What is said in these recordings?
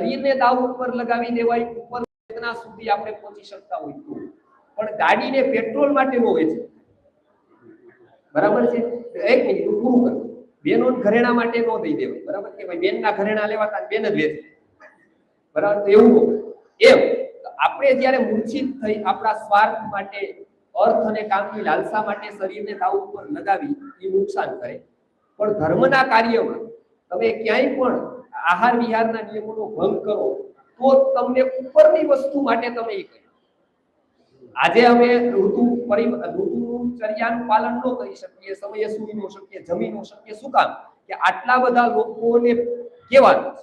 શરીરને દાવ ઉપર લગાવી દેવાય, ઉપર વેદના સુધી આપણે પહોંચી શકતા હોય તો. પણ ગાડીને પેટ્રોલ માટે હોય વેચે બરાબર છે? એક મિનિટ, હું પૂરું કરું. બેનો ઘરેણા માટે નો દઈ દેવાય. બરાબર? કે ભાઈ બેનના ઘરેણા લેવાતા બેન જ વેચે બરાબર? તો એવું એમ આપણે જ્યારે મૂર્છિત થઈ આપણા સ્વાર્થ માટે, અર્થ અને કામની લાલસા માટે શરીરને દાવ ઉપર લગાવી, એ નુકસાન કરે. પણ ધર્મના કાર્યમાં તમે ક્યાંય પણ આહાર વિહારના નિયમોનો ભંગ કરો, તો તમને ઉપરની વસ્તુ માટે તમે આજે અમે ઋતુ પરિ ઋતુનું ચર્યાનું પાલન ન કરી શકીએ, સમયે સૂઈ ન શકીએ જમી ન શકીએ, શું કામ? કે આટલા બધા લોકોને કહેવાનું છે.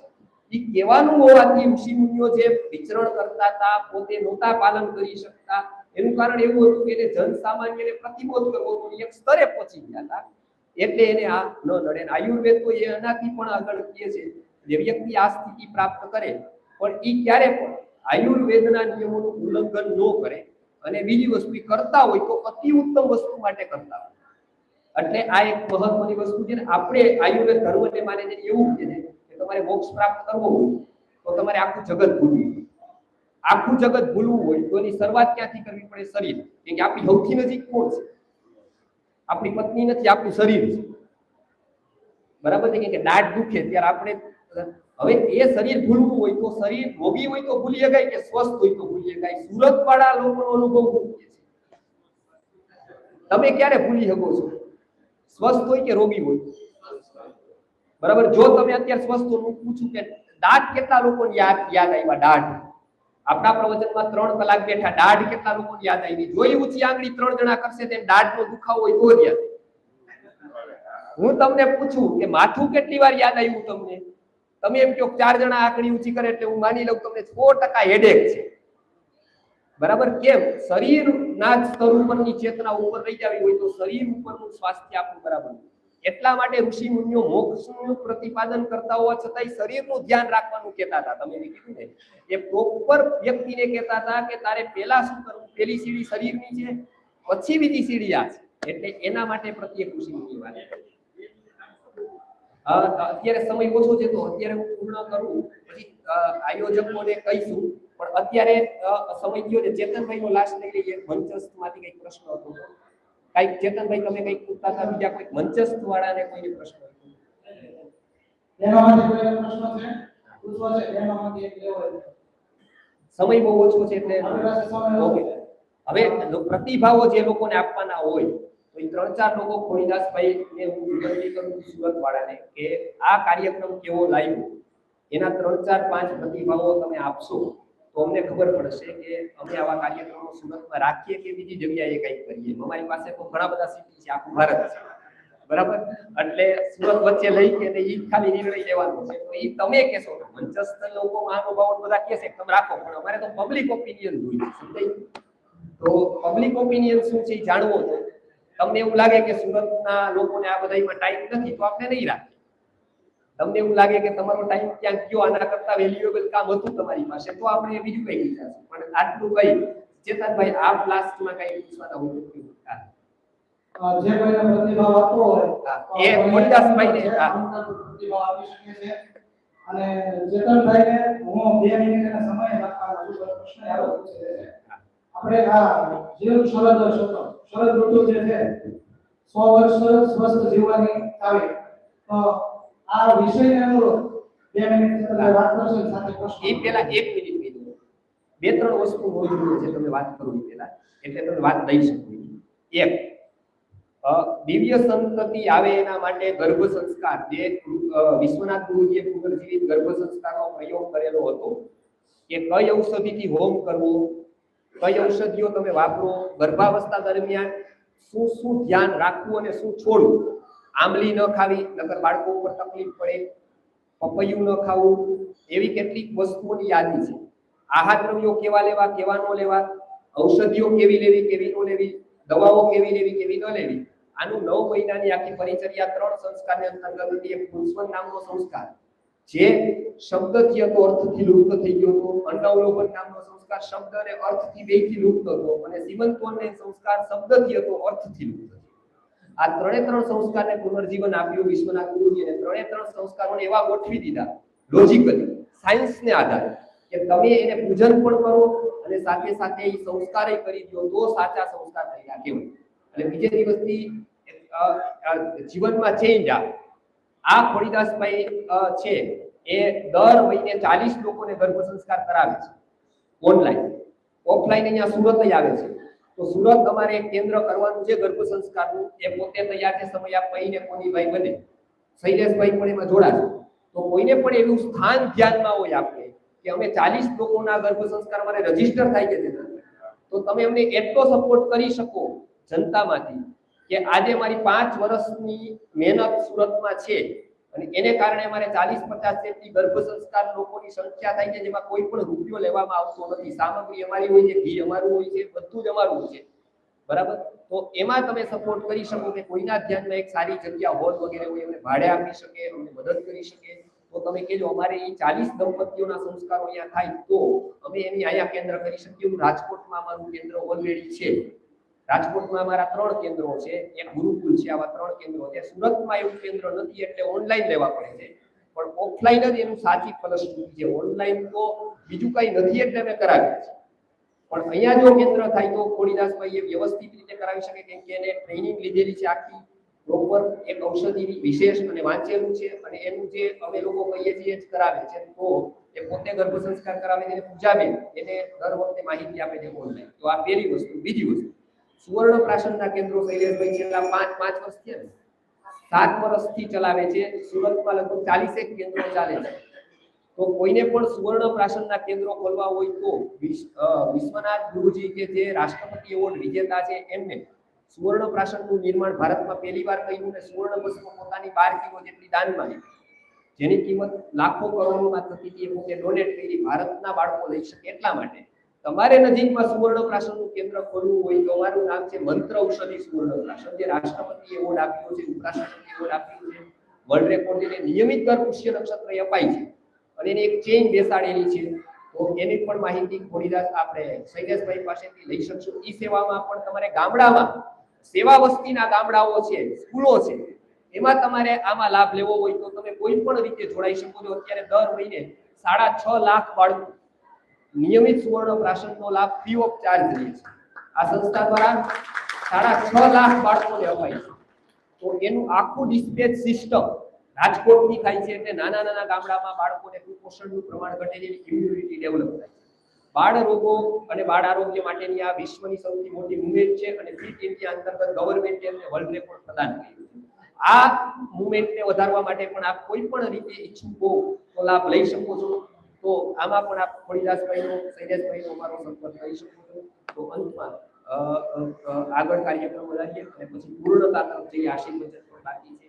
એ કહેવાનું હોવાથી ઋષિ મુનિઓ જે વિચરણ કરતા હતા, પોતે નહોતા પાલન કરી શકતા. એનું કારણ એવું હતું કે જન સામાન્યને પ્રતિબોધ કરવો હતો એક સ્તરે પહોંચી ગયા હતા. એટલે એને આ ન નડે. આયુર્વેદ તો એનાથી પણ આગળ કહે છે વ્યક્તિ આ સ્થિતિ પ્રાપ્ત કરે, પણ એ ક્યારે પણ આયુર્વેદના નિયમોનું ઉલ્લંઘન ન કરે અને બીજી વસ્તુ કરતા હોય તો અતિ ઉત્તમ વસ્તુ માટે કરતા હોય. એટલે આ એક મહત્વની વસ્તુ છે ને, આપણે આયુર્વેદ ધર્મને માને છે એવું છે કે તમારે મોક્ષ પ્રાપ્ત કરવો હોય તો તમારે આખું જગત ભૂલવું. આખું જગત ભૂલવું હોય તો એની શરૂઆત ક્યાંથી કરવી પડે? શરીર. કે આપણી સૌથી નજીક કોણ છે? આપણી પત્ની નથી, આપણું શરીર છે. બરાબર છે? કે દાઢ દુખે, ત્યારે આપણે હવે એ શરીર ભૂલવું હોય તો શરીર રોગી હોય તો ભૂલી શકાય કે સ્વસ્થ હોય તો ભૂલી શકાય. સુરત વાળા લોકોનો અનુભવ તમે ક્યારે ભૂલી શકો છો? સ્વસ્થ હોય કે રોગી હોય? બરાબર? જો તમે અત્યારે સ્વસ્થ હું પૂછું કે દાઢ કેટલા લોકોને યાદ યાદ આવ્યા? દાઢ. આપણા પ્રવચનમાં ત્રણ કલાક બેઠા, દાઢ કેટલા લોકોને યાદ આવી? જોઈ ઊંચી આંગળી ત્રણ જણા કરશે તેમ દાઢનો દુખાવો હોય તો યાદ. હું તમને પૂછું કે માથું કેટલી વાર યાદ આવ્યું તમને? તમે એમ કહો ચાર જણા આંકડી ઊંચી કરે એટલે હું માની લઉં તમને સો ટકા હેડેક છે. બરાબર? કેમ? શરીરના સ્તર ઉપરની ચેતના ઉપર રહી જાવી હોય તો શરીર ઉપરનું સ્વાસ્થ્ય આપણું બરાબર એટલા માટે ઋષિ મુનિઓ મોક્ષનું પ્રતિપાદન કરતા હોવા છતાંય શરીરનું ધ્યાન રાખવાનું કહેતા હતા. તમે કીધું ને, એ પ્રોપર વ્યક્તિને કહેતા હતા કે તારે પહેલા શું કરવું? પહેલી સીડી શરીરની છે, પછી બીજી સીડી આ છે. એટલે એના માટે પ્રત્યેક ઋષિ મુનિ વાત અત્યારે સમય ઓછો છે તો અત્યારે હું પૂર્ણ કરું પછી આયોજકોને કહીશું. પણ અત્યારે સમય ગયો છે ચેતનભાઈ નો લાસ્ટ લઈ લઈએ મંચસ્થમાંથી કંઈક પ્રશ્ન હતો. કંઈક ચેતનભાઈ તમે કંઈક પૂછતા હતા બીજા કોઈ મંચસ્થ વાળાને કોઈને પ્રશ્ન હતો? સમય બહુ ઓછો છે એટલે હવે પ્રતિભાવો જે લોકોને આપવાના હોય ત્રણ ચાર લોકો ખોડીદાસભાઈ ને હું વિનંતી કરું સુરત વાળાને કે આ કાર્યક્રમ કેવો લાવ્યો એના ત્રણ ચાર પાંચ પ્રતિભાવો તમે આપશો તો અમને ખબર પડશે કે અમે આવા કાર્યક્રમો સુરતમાં રાખીએ કે બીજી જગ્યાએ કંઈક કરીએ. અમારી પાસે તો ઘણા બધા સિટી છે, આખું ભારત છે. બરાબર? એટલે સુરત વચ્ચે લઈ કે એ ખાલી નિર્ણય લેવાનો છે. તો એ તમે કહેશો. મંચસ્થ લોકો મહાનુભાવો બધા કહે છે, તમે રાખો. પણ અમારે તો પબ્લિક ઓપિનિયન જોઈએ સમજાય? તો પબ્લિક ઓપિનિયન શું છે એ જાણવો છે. તમને એવું લાગે કે સુરતના લોકોને આ બધામાં ટાઈમ નથી તો આપણે નહીં રાખીએ તમને એવું લાગે કે તમારો ટાઈમ ક્યાંક ગયો આના કરતા વેલ્યુએબલ કામ હતું તમારી પાસે તો આપણે બીજું કઈ લીધા પણ આટલું કઈ ચેતનભાઈ આ લાસ્ટમાં કઈ પૂછવાના. હા. જે કોઈને પ્રતિભાવ આપવો હોય એ કોઈ પ્રતિભાવ આપી શકે છે. અને ચેતનભાઈને હું બે મિનિટના સમય પ્રશ્ન આવ્યો છે. આપણે આ જીવ શરદ શબ્દ શરદ ઋતુ જે છે 100 વર્ષ સ્વસ્થ જીવવાની આવે. તો આ વિષયને અનુરૂપ બે મિનિટ તમે વાત કરશો સાથે પ્રશ્ન. એ પહેલા એક મિનિટ કહી બે ત્રણ વસ્તુ મોજૂદ છે, તમે વાત કરો પહેલા એટલે તમે વાત લઈ શકો એક દિવ્ય સંતતિ આવે એના માટે ગર્ભ સંસ્કાર. જે વિશ્વનાથ ગુરુજીએ પુનર્જીવિત ગર્ભ સંસ્કારનો પ્રયોગ કરેલો હતો. કે કઈ ઔષધિથી હોમ કરવો? કઈ ઔષધિઓ તમે વાપરો? ગર્ભાવસ્થા દરમિયાન શું શું ધ્યાન રાખવું અને શું છોડવું? આંબલી ન ખાવી, નકર બાળકો ઉપર તકલીફ પડે, પપૈયું ન ખાવું, એવી કેટલીક વસ્તુઓની યાદી છે. આહાર દ્રવ્યો કેવા લેવા, કેવા ન લેવા, ઔષધિઓ કેવી લેવી, કેવી ન લેવી, દવાઓ કેવી લેવી, કેવી ન લેવી, આનું નવ મહિનાની આખી પરિચર્યા ત્રણ સંસ્કારની અંતર્ગત. એક નામનો સંસ્કાર. જે શબ્દથી હતો અર્થથી લુપ્ત થઈ ગયો હતો. અંડાવલોકન નામનો સંસ્કાર શબ્દ અને અર્થથી બેથી લુપ્ત હતો. અને સિમંતવનને સંસ્કાર શબ્દથી હતો અર્થથી લુપ્ત આ ત્રણે ત્રણ સંસ્કારને પુનર્જીવન આપ્યું વિશ્વના ગુરુજી અને ત્રણે ત્રણ સંસ્કારોને એવા ગોઠવી દીધા લોજિકલી સાયન્સને આધારે કે તમે એને પૂજન પણ કરો અને સાથે સાથે એ સંસ્કારે કરી દો તો સાચા સંસ્કાર થઈ ગયા કેવું અને બીજે દિવસથી જીવનમાં ચેન્જ આવે. આ ખોડીદાસભાઈ છે, એ દર મહિને ચાલીસ લોકોને ગર્ભ સંસ્કાર કરાવે છે, ઓનલાઈન. ઓફલાઈન અહીંયા સુરત જ આવે છે. તો સુરત અમારે કેન્દ્ર કરવાનું છે ગર્ભ સંસ્કારનું. એ પોતે તૈયાર છે, સમય આપીને કોનીભાઈ બને. શૈલેષભાઈ પણ એમાં જોડાશે. તો કોઈને પણ એવું સ્થાન ધ્યાનમાં હોય આપણે, કે અમે ચાલીસ લોકોના ગર્ભ સંસ્કાર અમારે રજિસ્ટર થાય છે તો તમે અમને એટલો સપોર્ટ કરી શકો જનતામાંથી. કે આજે મારી પાંચ વર્ષની મહેનત સુરતમાં છે અને એને કારણે મારે ચાલીસ પચાસ જેટલી ગર્ભ સંસ્કાર લોકોની સંખ્યા થાય છે, જેમાં કોઈ પણ રૂપિયો લેવામાં આવતો નથી. સામગ્રી અમારી હોય છે, ઘી અમારું હોય છે, બધું જ અમારું છે. બરાબર? તો એમાં તમે સપોર્ટ કરી શકો કે કોઈના ધ્યાનમાં એક સારી જગ્યા હોલ વગેરે હોય, એમને ભાડે આપી શકે અમને મદદ કરી શકે. તો તમે કહેજો, અમારે એ ચાલીસ દંપતીઓના સંસ્કારો અહીંયા થાય તો અમે એની અહીંયા કેન્દ્ર કરી શકીએ. રાજકોટમાં અમારું કેન્દ્ર ઓલરેડી છે. રાજકોટમાં અમારા ત્રણ કેન્દ્રો છે. એક ગુરુકુલ છે. આવા ત્રણ કેન્દ્રો છે. સુરતમાં એવું કેન્દ્ર નથી એટલે ઓનલાઈન લેવા પડે છે. પણ ઓફલાઈન જ એનું સાચી ફલશ્રુતિ છે. ઓનલાઈન તો બીજું કઈ નથી એટલે અમે કરાવીએ છીએ. પણ અહીંયા જો કેન્દ્ર થાય તો ખોડીદાસભાઈ એ વ્યવસ્થિત રીતે કરાવી શકે કે એને ટ્રેનિંગ લીધેલી છે આખી. પ્રોપર એક ઔષધિની વિશેષ અને વાંચેલું છે અને એનું જે અમે લોકો કહીએ છીએ જ કરાવે છે. તો એ પોતે ગર્ભ સંસ્કાર કરાવે છે પૂજાબેન એને દર વખતે માહિતી આપે છે ઓનલાઈન તો આ પહેલી વસ્તુ. બીજી વસ્તુ. સુવર્ણ પ્રાશનના કેન્દ્રો શૈલેષભાઈ છેલ્લા પાંચ પાંચ વર્ષ થયા સાત વર્ષથી ચલાવે છે. સુરતમાં લગભગ ચાલીસેક કેન્દ્રો ચાલે છે. તો કોઈને પણ સુવર્ણ પ્રાશનના કેન્દ્રો ખોલવા હોય તો વિશ્વનાથ ગુરુજી કે જે રાષ્ટ્રપતિ એવોર્ડ વિજેતા છે, એમને સુવર્ણ પ્રાશનનું નિર્માણ ભારતમાં પહેલીવાર કર્યું અને સુવર્ણ ભસ્મ પોતાની બાર કિલો જેટલી દાનમાં. જેની કિંમત લાખો કરોડોમાં થતી હતી એ પોતે ડોનેટ કરી ભારતના બાળકો લઈ શકે એટલા માટે. તમારે નજીકમાં સુવર્ણ પ્રાશનનું કેન્દ્ર ખોલવું હોય તો અમારું નામ છે મંત્ર ઔષધિ સુવર્ણ પ્રાશન જે રાષ્ટ્રપતિ એવોર્ડ આપ્યો છે, ઉપરાષ્ટ્રપતિ એવોર્ડ આપ્યો છે વર્લ્ડ રેકોર્ડ જેને નિયમિત દર પુષ્ય નક્ષત્ર અપાય છે. અને એની એક ચેઇન બેસાડેલી છે. તો એની પણ માહિતી ખોડીદાસ આપણે શૈલેષભાઈ પાસેથી લઈ શકશું. ઈ સેવામાં પણ તમારે ગામડામાં સેવા વસ્તીના ગામડાઓ છે, સ્કૂલો છે, એમાં તમારે આમાં લાભ લેવો હોય તો તમે કોઈ પણ રીતે જોડાઈ શકો છો. અત્યારે દર મહિને સાડા છ લાખ બાળકો નિયમિત સુવર્ણ પ્રાશનનો લાભ ફ્રી ઓફ ચાર્જ લે છે. આ સંસ્થા દ્વારા સાડા છ લાખ બાળકોને અપાય છે. તો એનું આખું ડિસ્પેચ સિસ્ટમ રાજકોટની થાય છે એટલે નાના નાના ગામડામાં બાળકોને કુપોષણનું પ્રમાણ ઘટે છે ઇમ્યુનિટી ડેવલપ થાય છે. બાળ રોગો અને બાળ આરોગ્ય માટેની આ વિશ્વની સૌથી મોટી મુવમેન્ટ છે અને ફિટ ઇન્ડિયા અંતર્ગત ગવર્મેન્ટે એમને વર્લ્ડ રેકોર્ડ પ્રદાન કર્યું આ મુવમેન્ટને વધારવા માટે પણ આપ કોઈ પણ રીતે ઈચ્છુક તો લાભ લઈ શકો છો. તો આમાં પણ આપ ખોડીદાસભાઈનો, શૈલેષભાઈનો અમારો સંપર્ક કરી શકો છો. તો અંતમાં આગળ કાર્યક્રમ વધારીએ અને પછી પૂર્ણતા તરફ જઈએ આશીર્વચન પણ બાકી છે